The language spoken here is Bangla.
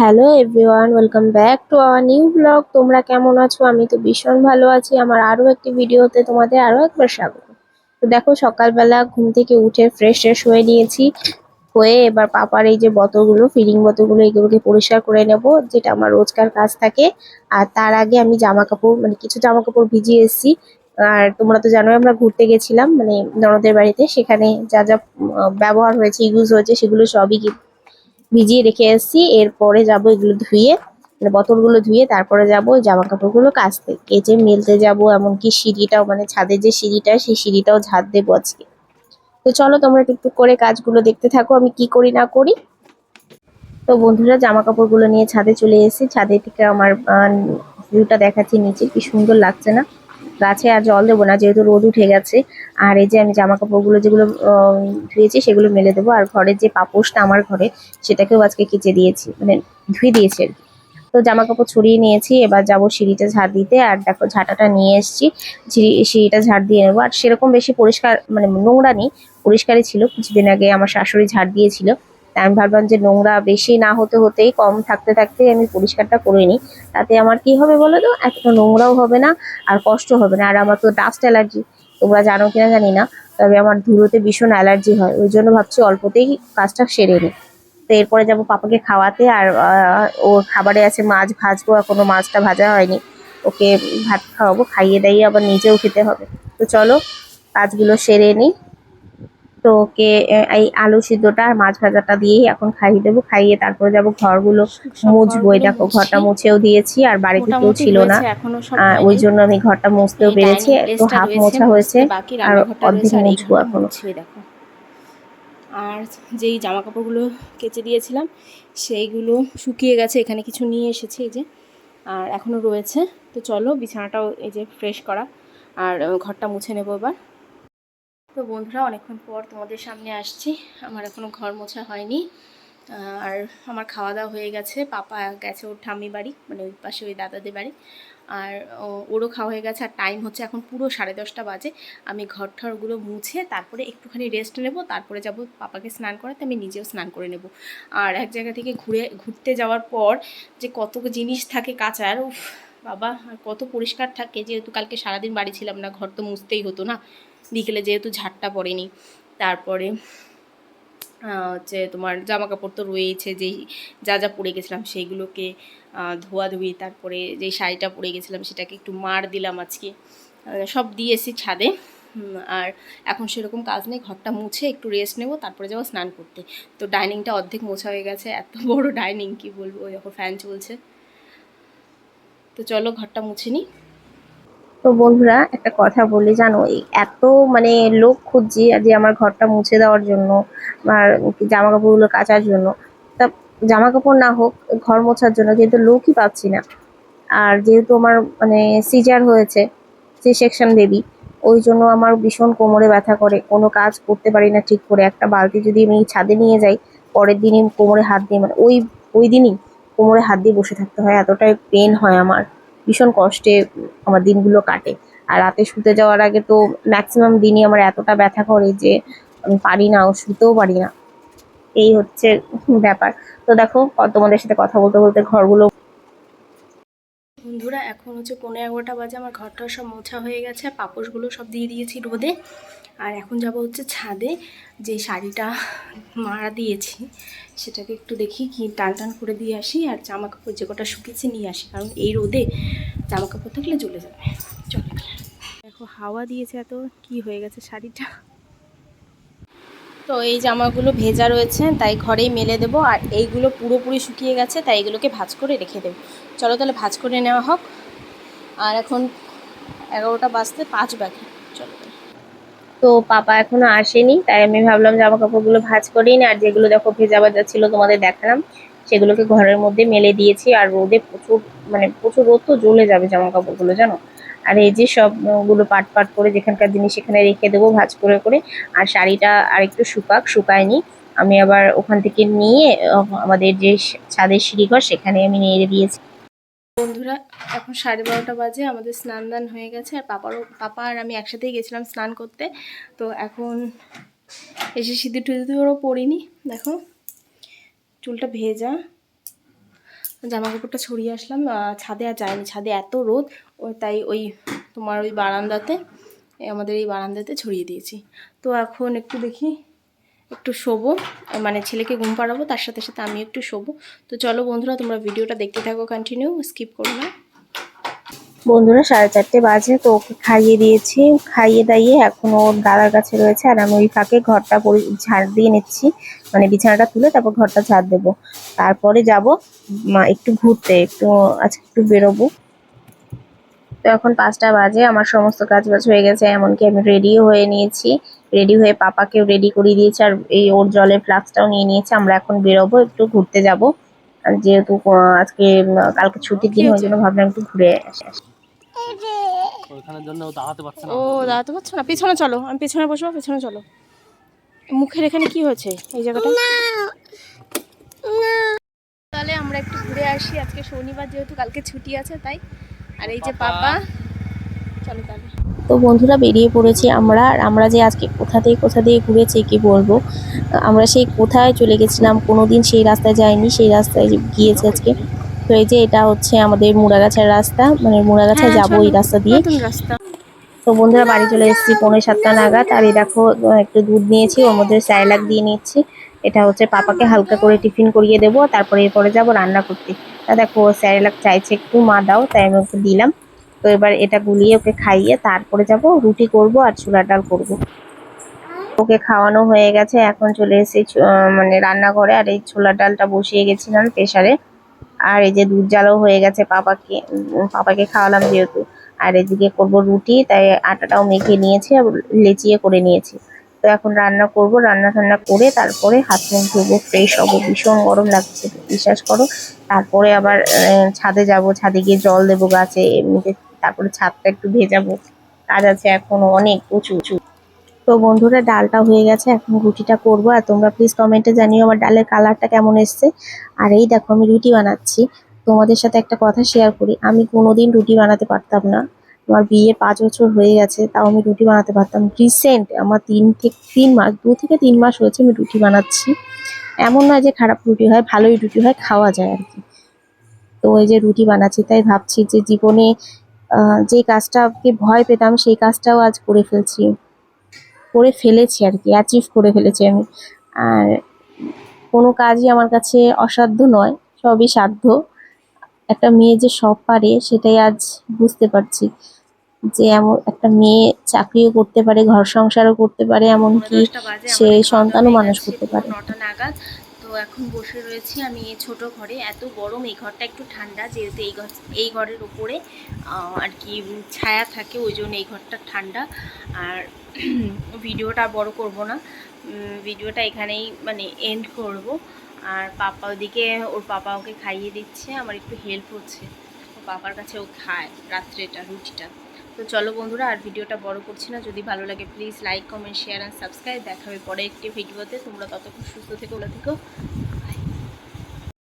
Hello everyone, welcome back to our new blog. তোমরা কেমন আছো? আমি তো ভীষণ ভালো আছি। আমার আরও একটি ভিডিওতে তোমাদের আরও একবার স্বাগত। তো দেখো, সকালবেলা ঘুম থেকে উঠে ফ্রেশ ট্রেশ হয়ে নিয়েছি। হয়ে এবার পাপার এই যে বোতলগুলো ফিলিং বোতলগুলো, এগুলোকে পরিষ্কার করে নেব, যেটা আমার রোজকার কাজ থাকে। আর তার আগে আমি জামা কাপড় মানে কিছু জামা কাপড় ভিজিয়ে এসেছি। আর তোমরা তো জানোই, আমরা ঘুরতে গেছিলাম মানে ননদের বাড়িতে। সেখানে যা যা ব্যবহার হয়েছে ইউজ হয়েছে, সেগুলো সবই ভিজিয়ে রেখে এসেছি। এরপরে যাব এগুলো ধুয়ে মানে বোতলগুলো ধুয়ে তারপরে যাব জামা কাপড়গুলো কাচতে। কেচে মেলতে যাব, এমনকি সিঁড়িটাও মানে ছাদের যে সিঁড়িটা, সেই সিঁড়িটাও ঝাড় দেবো আজকে। তো চলো তোমরা টুকটুক করে কাজগুলো দেখতে থাকো, আমি কি করি না করি। তো বন্ধুরা জামা কাপড়গুলো নিয়ে ছাদে চলে এসেছি। ছাদে থেকে আমার ভিউটা দেখাচ্ছি নিচে, কি সুন্দর লাগছে না? গাছে আর জল দেবো না, যেহেতু রোদ উঠে গেছে, আর এই যে আমি জামা কাপড়গুলো যেগুলো ধুয়েছি সেগুলো মেলে দেবো, আর ঘরের যে পাপোশটা আমার ঘরে, সেটাকেও আজকে কেচে দিয়েছি মানে ধুয়ে দিয়েছি আর। তো জামা কাপড় ছড়িয়ে নিয়েছি, এবার যাব সিঁড়িটা ঝাড় দিতে, আর দেখো ঝাঁটাটা নিয়ে এসেছি সিঁড়িটা ঝাড় দিয়ে নেব, আর সেরকম বেশি পরিষ্কার মানে নোংরা নেই, পরিষ্কারই ছিল, কিছুদিন আগে আমার শাশুড়ি ঝাড় দিয়েছিল তাই আমি ভাবলাম যে নোংরা বেশি না হতে হতেই কম থাকতে থাকতে আমি পরিষ্কারটা করে নিই। তাতে আমার কি হবে বলো তো? এতটা নোংরাও হবে না আর কষ্ট হবে না। আর আমার তো ডাস্ট অ্যালার্জি তোমরা জানো কিনা জানি না, তবে আমার ধুলোতে ভীষণ অ্যালার্জি হয়। ওই জন্য ভাবছি অল্পতেই কাজটা সেরে নিই। তো এরপরে যাব পাপাকে খাওয়াতে আর ওর খাবারে আছে মাছ ভাজবো, এখনও মাছটা ভাজা হয়নি। ওকে ভাত খাওয়াবো, খাইয়ে দাইয়ে আবার নিজেও খেতে হবে। তো চলো, কাজগুলো সেরে নিই। তো ওকে এই আলু সিদ্ধটা আর মাছ ভাজাটা দিয়েই এখন খাইয়ে দেবো। খাইয়ে তারপরে যাব ঘরগুলো মুছবো। এই দেখো ঘরটা মুছেও দিয়েছি আর বাড়িতে কেউ ছিল না। ওই জন্য আমি ঘরটা মুছতেও পেরেছি একটু হাফ মোছা হয়েছে আর অর্ধেক মুছবো এখনও। দেখো। আর যেই জামা কাপড়গুলো কেচে দিয়েছিলাম সেইগুলো শুকিয়ে গেছে এখানে কিছু নিয়ে এসেছে এই যে। আর এখনও রয়েছে। তো চলো বিছানাটাও এই যে ফ্রেশ করা। আর ঘরটা মুছে নেব এবার। তো বন্ধুরা, অনেকক্ষণ পর তোমাদের সামনে আসছি। আমার এখনও ঘর মোছা হয়নি। আর আমার খাওয়া দাওয়া হয়ে গেছে। পাপা গেছে ওর ঠাম্মি বাড়ি মানে ওই পাশে ওই দাদাদের বাড়ি। আর ওরও খাওয়া হয়ে গেছে। আর টাইম হচ্ছে এখন পুরো সাড়ে দশটা বাজে। আমি ঘর ঠরগুলো মুছে তারপরে একটুখানি রেস্ট নেব। তারপরে যাব পাপাকে স্নান করাতে, আমি নিজেও স্নান করে নেব। আর এক জায়গা থেকে ঘুরে, ঘুরতে যাওয়ার পর যে কত জিনিস থাকে কাচার বাবা, আর কত পরিষ্কার থাকে। যেহেতু কালকে সারাদিন বাড়ি ছিলাম না, ঘর তো মুছতেই হতো না। বিকেলে যেহেতু ঝাড়টা পড়েনি তারপরে হচ্ছে তোমার জামা কাপড় তো রয়েছে যেই যা যা পরে গেছিলাম সেইগুলোকে আহ, ধোয়াধুয়ি তারপরে যেই শাড়িটা পরে গেছিলাম সেটাকে একটু মার দিলাম আজকে সব দিয়েছি ছাদে আর এখন সেরকম কাজ নেই ঘরটা মুছে একটু রেস্ট নেব তারপরে যাব স্নান করতে। তো ডাইনিংটা অর্ধেক মোছা হয়ে গেছে এত বড় ডাইনিং কি বলব ওই দেখো ফ্যান চলছে। তো চলো ঘরটা মুছে নিই তো বন্ধুরা, একটা কথা বলি, জানো এত মানে লোক খুঁজছি যে আমার ঘরটা মুছে দেওয়ার জন্য আর জামা কাপড়গুলো কাচার জন্য। তা জামা কাপড় না হোক, ঘর মোছার জন্য কিন্তু লোকই পাচ্ছি না। আর যেহেতু আমার মানে সিজার হয়েছে, সি সেকশন বেবি, ওই জন্য আমার ভীষণ কোমরে ব্যথা করে। কোনো কাজ করতে পারি না ঠিক করে। একটা বালতি যদি আমি ছাদে নিয়ে যাই, পরের দিনই কোমরে হাত দিয়ে মানে ওই ওই দিনই কোমরে হাত দিয়ে বসে থাকতে হয়। এতটাই পেন হয় আমার। ভীষণ কষ্টে আমার দিনগুলো কাটে। আর রাতে শুতে যাওয়ার আগে তো ম্যাক্সিমাম দিনই আমার এতটা ব্যথা করে যে আমি পারি না ও শুতেও পারি না। এই হচ্ছে ব্যাপার। তো দেখো, তোমাদের সাথে কথা বলতে বলতে ঘরগুলো বন্ধুরা, এখন হচ্ছে পনেরো এগারোটা বাজে, আমার ঘরটা সব মোছা হয়ে গেছে পাপোশগুলো সব দিয়ে দিয়েছি রোদে। আর এখন যাব হচ্ছে ছাদে, যে শাড়িটা মারা দিয়েছি, সেটাকে একটু দেখি কি টান টান করে দিয়ে আসি আর জামা কাপড় যে কটা শুকিয়েছে নিয়ে আসি, কারণ এই রোদে জামা কাপড় থাকলে জ্বলে যাবে। চলো দেখো হাওয়া দিয়েছে এত, কি হয়ে গেছে শাড়িটা? তো এই জামাগুলো ভেজা রয়েছে, তাই ঘরেই মেলে দেবো, আর এইগুলো পুরোপুরি শুকিয়ে গেছে, তাই এগুলোকে ভাজ করে রেখে দেবো। চলো তাহলে ভাজ করে নেওয়া হোক। আর এখন এগারোটা বাজতে পাঁচ বাকি। তো পাপা এখনও আসেনি, তাই আমি ভাবলাম জামা কাপড়গুলো ভাঁজ করেই না, আর যেগুলো দেখো ভেজা ভাজা ছিল তোমাদের দেখালাম, সেগুলোকে ঘরের মধ্যে মেলে দিয়েছি, আর রোদে প্রচুর মানে প্রচুর রোদ তো জ্বলে যাবে জামা কাপড়গুলো জানো? আর এই যে সবগুলো পাট পাট করে যেখানকার জিনিস সেখানে রেখে দেবো ভাঁজ করে করে, আর শাড়িটা আর একটু শুকাক, শুকায়নি, আমি আবার ওখান থেকে নিয়ে, আমাদের যে ছাদের সিঁড়িঘর সেখানে আমি নিয়ে দিয়েছি। বন্ধুরা, এখন সাড়ে বারোটা বাজে, আমাদের স্নান দান হয়ে গেছে, আর পাপারও পাপা আর আমি একসাথেই গেছিলাম স্নান করতে। তো এখন এসে সিঁদুর টুদুরও পরিনি দেখো, চুলটা ভেজা। জামা কাপড়টা ছড়িয়ে আসলাম ছাদে আর যায়নি ছাদে এত রোদ ওই তাই ওই তোমার ওই বারান্দাতে আমাদের এই বারান্দাতে ছড়িয়ে দিয়েছি। তো এখন একটু দেখি একটু শোবো মানে ছেলেকে ঘুম পাড়াবো, তার সাথে সাথে আমি একটু শোবো। তো চলো বন্ধুরা, তোমরা ভিডিওটা দেখতে থাকো কন্টিনিউ স্কিপ করো না। বন্ধুরা, সাড়ে চারটে বাজে, তো ওকে খাইয়ে দিয়েছি। খাইয়ে দাইয়ে এখন ওর দাদার কাছে রয়েছে, আর আমি ওই ফাঁকে ঘরটা পরি- ঝাড় দিয়ে নিচ্ছি। মানে বিছানাটা তুলে তারপর ঘরটা ঝাড় দেবো। তারপরে যাব একটু ঘুরতে, একটু আজকে একটু বেরোবো। তো এখন পাঁচটা বাজে, আমার সমস্ত কাজ বাজ হয়ে গেছে, এমনকি আমি রেডিও হয়ে নিয়েছি। রেডি হয়ে পাপাকেও রেডি করিয়ে দিয়েছে আর এই ওর জলের ফ্লাক্সটাও নিয়ে নিয়েছে। আমরা এখন বেরোবো একটু ঘুরতে যাব। আর যেহেতু আজকে কালকে ছুটির দিন ওই জন্য ভাবলাম একটু ঘুরে আসি। ও দাঁড়াতে পারছে না। ও দাঁড়াতে পারছ না? পেছনে চলো আমি পেছনে বসবো পেছনে চলো। মুখের এখানে কি হয়েছে এই জায়গাটা তাহলে আমরা একটু ঘুরে আসি। আজকে শনিবার যেহেতু কালকে ছুটি আছে তাই। আর এই যে পাপা চলো তাহলে। তো বন্ধুরা বেরিয়ে পড়েছি আমরা আর আমরা যে আজকে কোথা থেকে কোথা দিয়ে ঘুরেছি কি বলব? আমরা সেই কোথায় চলে গেছিলাম কোনোদিন সেই রাস্তায় যাইনি সেই রাস্তায় গিয়েছি আজকে। তো এই যে এটা হচ্ছে আমাদের মুড়াগাছার রাস্তা মানে মুড়াগাছা হ্যাঁ, যাব এই রাস্তা দিয়ে। তো বন্ধুরা বাড়ি চলে এসেছি পনেরো সাতটা নাগাদ আর এই দেখো একটু দুধ নিয়েছি ওর মধ্যে স্যালাক দিয়ে নিচ্ছি। এটা হচ্ছে পাপাকে হালকা করে টিফিন করিয়ে দেবো তারপরে এরপরে যাব রান্না করতে। তা দেখো স্যালাক চাইছে একটু মা দাও তাই আমি ওকে দিলাম। তো এবার এটা গুলিয়ে ওকে খাইয়ে তারপরে যাব রুটি করব আর ছোলার ডাল করব। ওকে খাওয়ানো হয়ে গেছে এখন চলে আহ, মানে রান্নাঘরে। আর এই ছোলার ডালটা বসিয়ে গেছিলাম প্রেশারে আর এই যে দুধ জ্বালাও হয়ে গেছে পাপাকে পাপাকে খাওয়ালাম যেহেতু। আর এদিকে করব রুটি তাই আটাটাও মেখে নিয়েছি আর লেচিয়ে করে নিয়েছি। তো এখন রান্না করব রান্না টান্না করে তারপরে হাত মুখ ধুবো ফ্রেশ হব। ভীষণ গরম লাগছে বিশ্বাস করো। তারপরে আবার ছাদে যাব ছাদে গিয়ে জল দেবো গাছে এমনিতে তারপরে ছাদটা একটু ভেজাবো। কাজ আছে এখনও অনেক উঁচু উঁচু তো বন্ধুরা, ডালটা হয়ে গেছে, এখন রুটিটা করব। আর তোমরা প্লিজ কমেন্টে জানিও আমার ডালের কালারটা কেমন এসছে। আর এই দেখো, আমি রুটি বানাচ্ছি। তোমাদের সাথে একটা কথা শেয়ার করি। আমি কোনোদিন রুটি বানাতে পারতাম না। আমার বিয়ে পাঁচ বছর হয়ে গেছে, তাও আমি রুটি বানাতে পারতাম। রিসেন্ট আমার তিন থেকে তিন মাস, দু থেকে তিন মাস হয়েছে আমি রুটি বানাচ্ছি। এমন নয় যে খারাপ রুটি হয়, ভালোই রুটি হয়, খাওয়া যায় আর কি। তো ওই যে রুটি বানাচ্ছি, তাই ভাবছি যে জীবনে যে কাজটাকে ভয় পেতাম সেই কাজটাও আজ করে ফেলছি। করে ফেলেছি আর কি অ্যাচিভ করে ফেলেছি আমি। আর কোনো কাজই আমার কাছে অসাধ্য নয় সবই সাধ্য। একটা মেয়ে যে সব পারে সেটাই আজ বুঝতে পারছি যে এমন একটা মেয়ে চাকরিও করতে পারে ঘর সংসারও করতে পারে এমনকি সে সন্তানও মানুষ করতে পারে। নাগাদ এখন বসে রয়েছি আমি এই ছোট ঘরে। এত গরম এই ঘরটা একটু ঠান্ডা যেহেতু এই ঘর এই ঘরের আহ, আর কি ছায়া থাকে ওই জন্য এই ঘরটা ঠান্ডা। আর ভিডিওটা বড় করব না। ভিডিওটা এখানেই মানে এন্ড করব। আর পাপা ওদিকে ওর পাপা ওকে খাইয়ে দিচ্ছে আমার একটু হেল্প হচ্ছে। ও পাপার কাছে ও খায় রাত্রেটা রুটিটা। তো চলো বন্ধুরা, আর ভিডিওটা বড় করছি না। যদি ভালো লাগে please like comment share and subscribe দেখাবে পরে একটি ভিডিওতে। তোমরা ততক্ষণ সুস্থ থেকে ওলা থেকো।